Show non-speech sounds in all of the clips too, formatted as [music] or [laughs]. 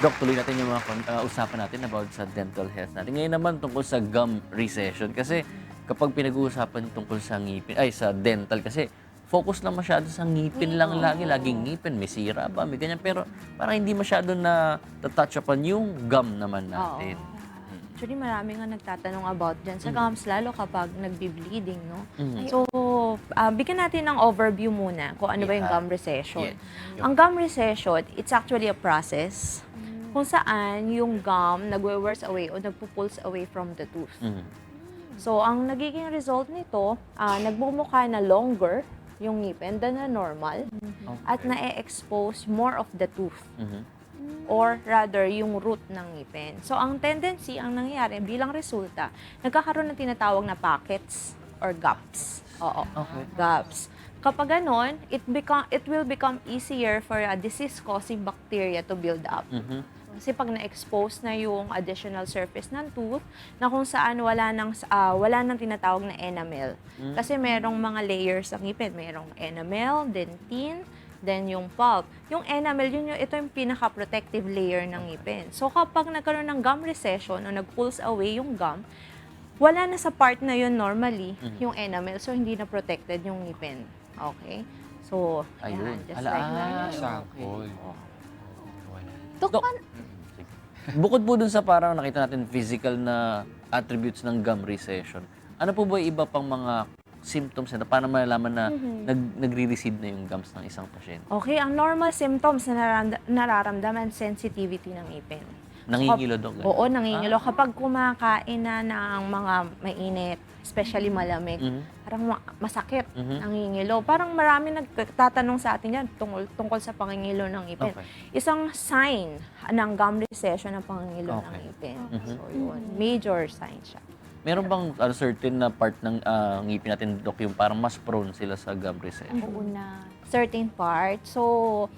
Doc, tuloy natin yung mga uh, usapan natin about sa dental health natin. Ngayon naman tungkol sa gum recession kasi kapag pinag-uusapan tungkol sa ngipin, ay sa dental kasi focus lang masyado sa ngipin lang lagi. Laging ngipin, may sira ba, may ganyan. Pero parang hindi masyado na touch upon yung gum naman natin. Actually, marami nga nagtatanong about dyan sa gums, lalo kapag nagbi-bleeding, no? Mhm. So, ah, bigyan natin ng overview muna kung ano ba yung Yeah. gum recession. Yes. Ang gum recession, it's actually a process kung saan yung gum nagwe-wears away o nagpo-pulls away from the tooth. Mhm. So, ang nagiging result nito, ah, nagbumukha na longer yung ngipin than na normal at na-expose more of the tooth Mhm. or rather yung root ng ngipin. So ang tendency, ang nangyayari bilang resulta, nagkakaroon ng tinatawag na pockets or gaps. Oo. Okay. Gaps. Kapag ganon, it, become, it will become easier for a disease-causing bacteria to build up. Mhm. Kasi pag na-expose na yung additional surface ng tooth, na kung saan wala nang, ah, wala nang tinatawag na enamel. Kasi merong mga layers ng ngipin. Merong enamel, dentin, then yung pulp. Yung enamel, yun yung, ito yung pinaka-protective layer ng ngipin. So kapag nagkaroon ng gum recession o nag-pulls away yung gum, wala na sa part na yun normally, yung enamel. So hindi na protected yung ngipin. Okay? So, Ayun. yan, just Ala, like that. ah, Sample. Dok, Dok, pan- Sige. Bukod po dun sa parang nakita natin physical na attributes ng gum recession, ano po ba yung iba pang mga symptoms na paano malalaman na nag, nagre-recede na yung gums ng isang pasyente? Okay, ang normal symptoms na nararamda- nararamdaman, sensitivity ng ngipin. Nangingilo, Dok? ganun? Oo, nangingilo. Kapag kumakain na ng mga mainit, especially malamig, Mhm. Parang ma- masakit, Mhm. nangingilo. Parang marami nagtatanong sa atin yan tungkol, tungkol sa pangingilo ng ngipin. Okay. Isang sign ng gum recession ng pangingilo ng Okay. ngipin. Mhm. So, yun. Major sign siya. Meron bang ano, certain na part ng ah, ngipin natin, Dok, yung parang mas prone sila sa gum recession? Oo na. certain part. So,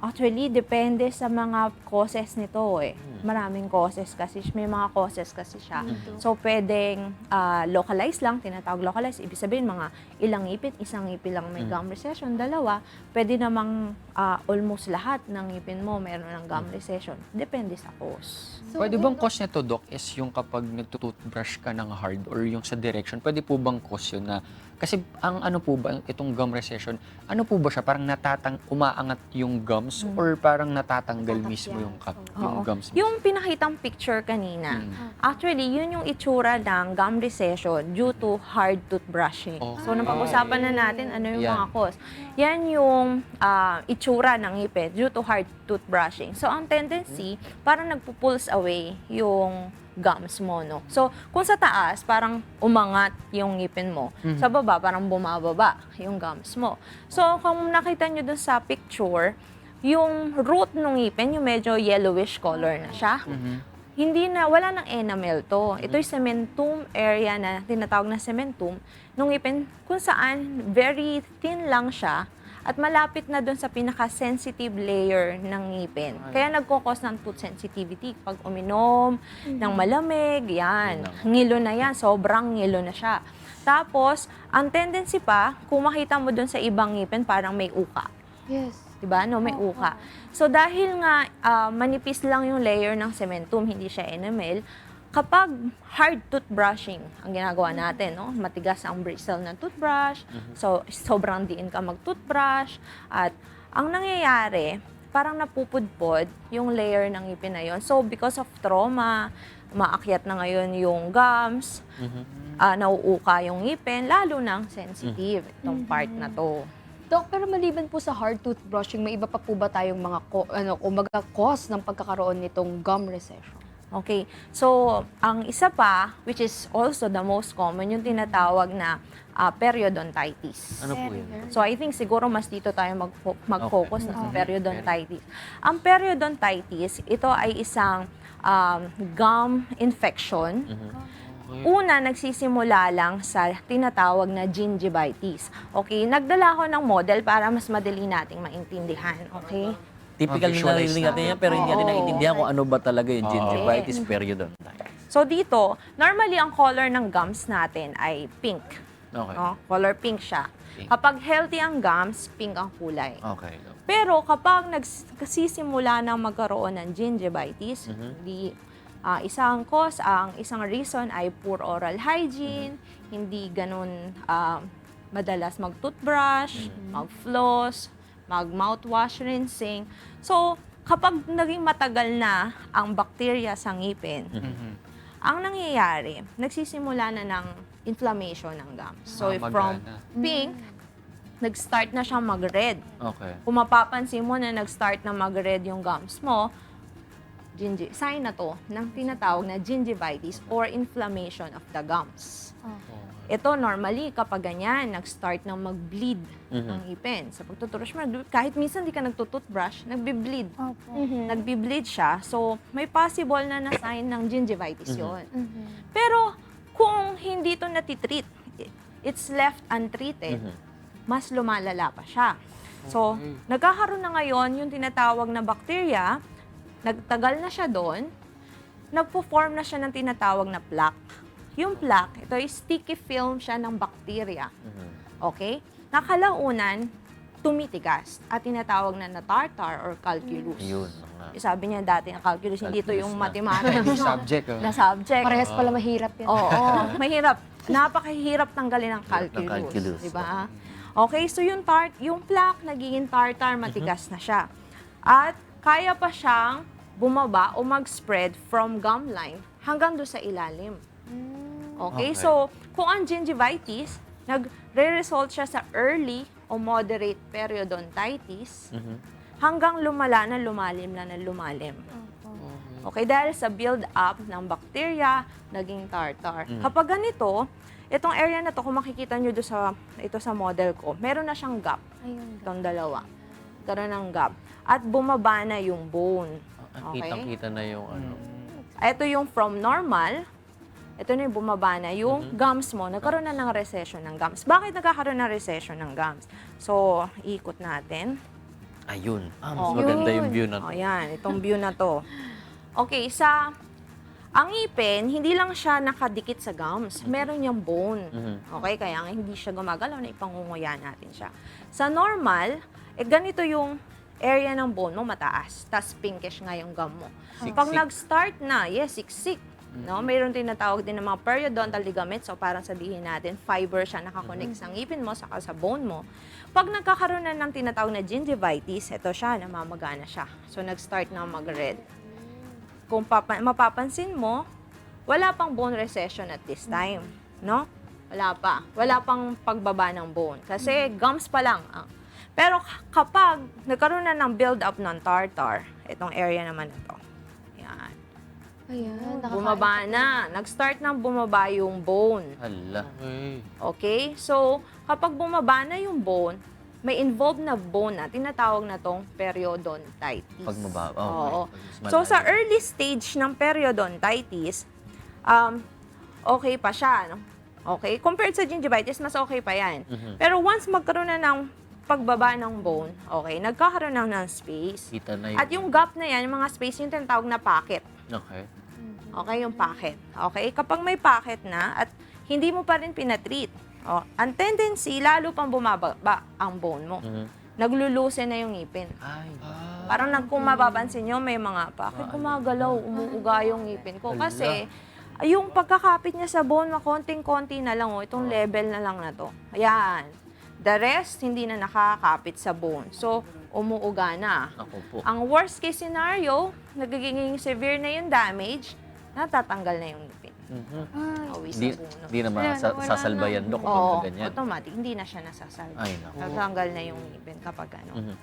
actually, depende sa mga causes nito eh. Maraming causes kasi, may mga causes kasi siya. So, pwedeng ah, localize lang, tinatawag localize. Ibig sabihin, mga ilang ngipin, isang ngipin lang may gum recession, dalawa. Pwede namang ah, almost lahat ng ngipin mo meron ng gum recession. Depende sa cause. pwede bang cause nito, Doc, is yung kapag nagtutoothbrush ka ng hard or yung sa direction, pwede po bang cause yun na, kasi ang ano po ba, itong gum recession, ano po ba siya? Parang natatang, umaangat yung gums or parang natatanggal mismo yung, cup, Oo. yung gums? Yung pinakitang picture kanina, Mm. actually, yun yung itsura ng gum recession due to hard toothbrushing. Oh. So, napag-usapan na natin ano yung Yan. mga cause. Yan yung ah, itsura ng ngipin due to hard toothbrushing. So, ang tendency, parang nagpo-pulse away yung gums mo, no? So, kung sa taas, parang umangat yung ngipin mo. Sa baba, parang bumababa yung gums mo. So, kung nakita nyo dun sa picture, yung root ng ngipin, yung medyo yellowish color na siya. Hindi na, wala ng enamel to. Ito yung cementum area na tinatawag na cementum nung ngipin kung saan very thin lang siya at malapit na doon sa pinaka-sensitive layer ng ngipin. Kaya nagkukos ng tooth sensitivity. Pag uminom ng malamig, yan. Ngilo na yan. Sobrang ngilo na siya. Tapos, ang tendency pa, kung makita mo doon sa ibang ngipin, parang may uka. Yes. 'di ba? No, may uka. So dahil nga ah, manipis lang yung layer ng cementum, hindi siya enamel, kapag hard toothbrushing ang ginagawa natin, no? Matigas ang bristle ng toothbrush. So sobrang diin ka mag-toothbrush at ang nangyayari, parang napupudpod yung layer ng ngipin na yon. So because of trauma, maakyat na ngayon yung gums, ah, nauuka yung ngipin, lalo nang sensitive itong part na to. Dok, pero maliban po sa hard toothbrushing, may iba pa po ba tayong mga, ko, ano, kumbaga, cause ng pagkakaroon nitong gum recession? Okay. So, ang isa pa, which is also the most common, yung tinatawag na ah, periodontitis. Ano po yun? So, I think siguro mas dito tayo mag- mag-focus na sa periodontitis. Ang periodontitis, ito ay isang um, gum infection. Una, nagsisimula lang sa tinatawag na gingivitis. Okay, nagdala ako ng model para mas madali nating maintindihan. Okay? Typical na narinig natin yan, pero hindi natin Oo. naiintindihan kung ano ba talaga yung gingivitis periodontitis. So dito, normally ang color ng gums natin ay pink. Okay. No? Color pink siya. Pink. Kapag healthy ang gums, pink ang kulay. Okay. Pero kapag nagsisimula na magkaroon ng gingivitis, hindi ah, isang cause, ang isang reason ay poor oral hygiene, hindi ganun ah, madalas mag-toothbrush, mag-floss, mag-mouthwash rinsing. So, kapag naging matagal na ang bakterya sa ngipin, Mhm. ang nangyayari, nagsisimula na ng inflammation ng gums. So, Ah, from pink, nag-start na siyang mag-red. Okay. Kung mapapansin mo na nag-start na mag-red yung gums mo, gingi sign na to ng tinatawag na gingivitis or inflammation of the gums. Ito normally kapag ganyan, nag-start na mag-bleed Mhm. ang ngipin. Sa pagtutubrush mo, kahit minsan di ka nagtututbrush, nagbi-bleed. Opo. Nagbi-bleed siya. So, may possible na na sign ng gingivitis yun. Mhm. Pero kung hindi to natitreat, i- it's left untreated, mas lumalala pa siya. So, nagkakaroon na ngayon yung tinatawag na bacteria, nagtagal na siya doon, nagpo-form na siya ng tinatawag na plaque. Yung plaque, ito ay sticky film siya ng bacteria. Mhm. Okay? Nakalaunan, tumitigas at tinatawag na na tartar or calculus. Yun. mga- Sabi niya dati na calculus, hindi ito Calculus yung na. mathematics. [laughs] Subject. oh. na subject. Parehas pala mahirap yan. Oo, [laughs] mahirap. Napakahirap tanggalin ng Hirap ng calculus. calculus. Di ba? Okay, so yung tart, yung plaque nagiging tartar, matigas na siya. At kaya pa siyang bumaba o mag-spread from gum line hanggang do sa ilalim. Okay, Okay. so kung ang gingivitis, nagre-result siya sa early o moderate periodontitis Mhm. hanggang lumala na lumalim na na lumalim. Okay, dahil sa build-up ng bacteria, naging tartar. Mm. Kapag ganito, itong area na to, kung makikita nyo do sa, ito sa model ko, meron na siyang gap, Ayun. itong dalawa. Karoon ng gap. At bumaba na yung bone. Ah, Okay. Kitang-kita na yung ano. Ito yung from normal, ito na yung bumaba na yung Mm-hmm. gums mo, nagkaroon na ng recession ng gums. Bakit nagkakaroon ng recession ng gums? So, ikot natin. Ayun. Ah, mas Oh. maganda yung view na O to. yan, itong view na to. Okay, sa ang ngipin, hindi lang siya nakadikit sa gums. Meron niyang bone. Mhm. Okay, kaya nga hindi siya gumagalaw na ipangunguya natin siya. Sa normal, eh ganito yung area ng bone mo mataas, tas pinkish nga yung gum mo. Pag Siksik. nag-start na, yes, siksik. No, mayroon tinatawag din ng mga periodontal ligaments, so parang sabihin natin, fiber siya nakakonect sa ngipin mo, saka sa bone mo. Pag nagkakaroon na ng tinatawag na gingivitis, ito siya, namamagana siya. So, nag-start na mag-red. Kung papa- mapapansin mo, wala pang bone recession at this time. No? Wala pa. Wala pang pagbaba ng bone. Kasi gums pa lang. ah. Pero kapag nagkaroon na ng build-up ng tartar, itong area naman ito. Yan. Ayan. Bumaba na. Nag-start na bumaba yung bone. Hala. Okay. Okay? So, kapag bumaba na yung bone, may involved na bone na, tinatawag na tong periodontitis. Pag mababa. Oh, Oo. mas So, sa early stage ng periodontitis, um, okay pa siya. No? Okay? Compared sa gingivitis, mas okay pa yan. Mhm. Pero once magkaroon na ng pagbaba ng bone, okay, nagkakaroon na ng space. Kita na yung... At yung gap na yan, yung mga space, yung tinatawag na pocket. Okay. Okay, yung pocket. Okay? Kapag may pocket na at hindi mo pa rin pinatreat, oh, ang tendency, lalo pang bumababa ang bone mo. Mhm. Naglulusen na yung ngipin. Ay. Parang nag, kung mapapansin nyo, may mga, bakit gumagalaw, umuuga yung ngipin ko? Kasi, yung pagkakapit niya sa bone, konting-konti na lang, oh, itong level na lang na to. Ayan. The rest, hindi na nakakapit sa bone. So, umuuga na. Ako po. Ang worst case scenario, nagiging severe na yung damage, natatanggal na yung. Mhm. Ay. Awi sa Di, puno. di naman Wala na, sa, wala sasalbayan na. do kapag Oo, ganyan. automatic. Hindi na siya nasasalba. Ay, naku. Natanggal na yung ngipin kapag ano. Mhm.